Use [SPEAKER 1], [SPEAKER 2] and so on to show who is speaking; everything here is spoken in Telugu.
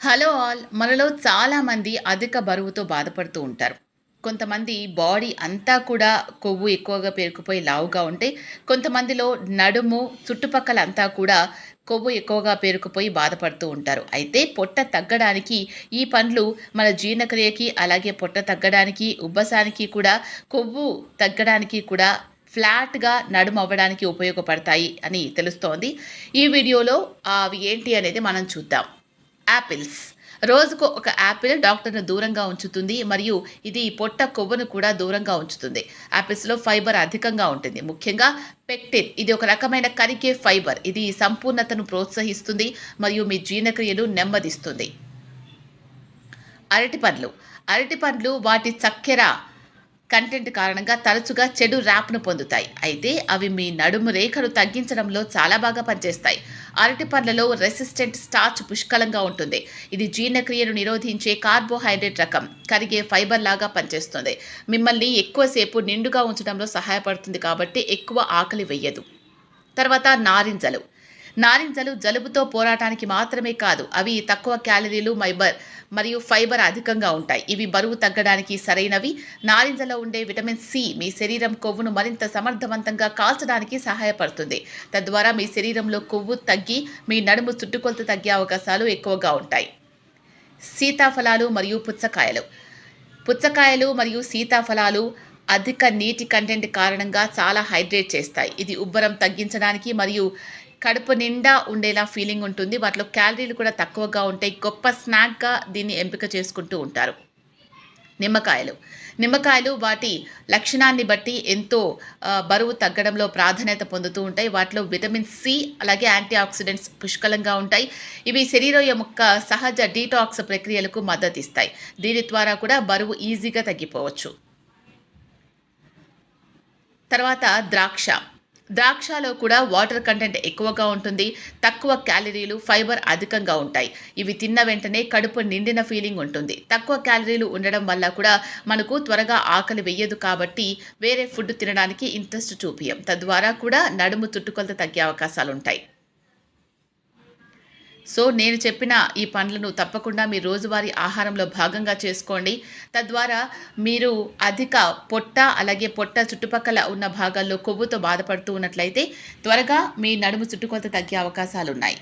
[SPEAKER 1] Hello all. మనలో చాలామంది అధిక బరువుతో బాధపడుతూ ఉంటారు. కొంతమంది బాడీ అంతా కూడా కొవ్వు ఎక్కువగా పేరుకుపోయి లావుగా ఉంటే కొంతమందిలో నడుము చుట్టుపక్కల అంతా కూడా కొవ్వు ఎక్కువగా పేరుకుపోయి బాధపడుతూ ఉంటారు. అయితే పొట్ట తగ్గడానికి ఈ పండ్లు మన జీర్ణక్రియకి అలాగే పొట్ట తగ్గడానికి ఉబ్బసానికి కూడా కొవ్వు తగ్గడానికి కూడా ఫ్లాట్గా నడుము అవ్వడానికి ఉపయోగపడతాయి అని తెలుస్తోంది. ఈ వీడియోలో అవి ఏంటి అనేది మనం చూద్దాం. యాపిల్స్ రోజుకు ఒక యాపిల్ డాక్టర్ను దూరంగా ఉంచుతుంది మరియు ఇది పొట్ట కొవ్వును కూడా దూరంగా ఉంచుతుంది. యాపిల్స్లో ఫైబర్ అధికంగా ఉంటుంది. ముఖ్యంగా పెక్టిన్ ఇది ఒక రకమైన కరికే ఫైబర్ ఇది సంపూర్ణతను ప్రోత్సహిస్తుంది మరియు మీ జీర్ణక్రియను నెమ్మదిస్తుంది. అరటి పండ్లు అరటి పండ్లు వాటి చక్కెర కంటెంట్ కారణంగా తరచుగా చెడు ర్యాప్ను పొందుతాయి. అయితే అవి మీ నడుము రేఖను తగ్గించడంలో చాలా బాగా పనిచేస్తాయి. అరటి పండ్లలో రెసిస్టెంట్ స్టార్చ్ పుష్కలంగా ఉంటుంది. ఇది జీర్ణక్రియను నిరోధించే కార్బోహైడ్రేట్ రకం. కరిగే ఫైబర్ లాగా పనిచేస్తుంది. మిమ్మల్ని ఎక్కువసేపు నిండుగా ఉంచడంలో సహాయపడుతుంది కాబట్టి ఎక్కువ ఆకలి వెయ్యదు తర్వాత నారింజలు. నారింజలు జలుబుతో పోరాటానికి మాత్రమే కాదు అవి తక్కువ క్యాలరీలు మైబర్ మరియు ఫైబర్ అధికంగా ఉంటాయి. ఇవి బరువు తగ్గడానికి సరైనవి. నారింజలో ఉండే విటమిన్ సి మీ శరీరం కొవ్వును మరింత సమర్థవంతంగా కాల్చడానికి సహాయపడుతుంది. తద్వారా మీ శరీరంలో కొవ్వు తగ్గి మీ నడుము చుట్టుకొలత తగ్గే అవకాశాలు ఎక్కువగా ఉంటాయి. సీతాఫలాలు మరియు పుచ్చకాయలు. పుచ్చకాయలు మరియు సీతాఫలాలు అధిక నీటి కంటెంట్ కారణంగా చాలా హైడ్రేట్ చేస్తాయి. ఇది ఉబ్బరం తగ్గించడానికి మరియు కడుపు నిండా ఉండేలా ఫీలింగ్ ఉంటుంది. వాటిలో క్యాలరీలు కూడా తక్కువగా ఉంటాయి. గొప్ప స్నాక్గా దీన్ని ఎంపిక చేసుకుంటూ ఉంటారు. నిమ్మకాయలు. నిమ్మకాయలు వాటి లక్షణాన్ని బట్టి ఎంతో బరువు తగ్గడంలో ప్రాధాన్యత పొందుతూ ఉంటాయి. వాటిలో విటమిన్ సి అలాగే యాంటీ ఆక్సిడెంట్స్ పుష్కలంగా ఉంటాయి. ఇవి శరీరం యొక్క సహజ డీటాక్స్ ప్రక్రియలకు మద్దతు ఇస్తాయి. దీని ద్వారా కూడా బరువు ఈజీగా తగ్గిపోవచ్చు. తర్వాత ద్రాక్ష. ద్రాక్షలో కూడా వాటర్ కంటెంట్ ఎక్కువగా ఉంటుంది. తక్కువ క్యాలరీలు ఫైబర్ అధికంగా ఉంటాయి. ఇవి తిన్న వెంటనే కడుపు నిండిన ఫీలింగ్ ఉంటుంది. తక్కువ క్యాలరీలు ఉండడం వల్ల కూడా మనకు త్వరగా ఆకలి వెయ్యదు కాబట్టి వేరే ఫుడ్ తినడానికి ఇంట్రెస్ట్ చూపియం. తద్వారా కూడా నడుము చుట్టుకొలత తగ్గే అవకాశాలు ఉంటాయి సో నేను చెప్పిన ఈ పండ్లను తప్పకుండా మీ రోజువారీ ఆహారంలో భాగంగా చేసుకోండి. తద్వారా మీరు అధిక పొట్ట అలాగే పొట్ట చుట్టుపక్కల ఉన్న భాగాల్లో కొవ్వుతో బాధపడుతూ ఉన్నట్లయితే త్వరగా మీ నడుము చుట్టుకొలత తగ్గే అవకాశాలు ఉన్నాయి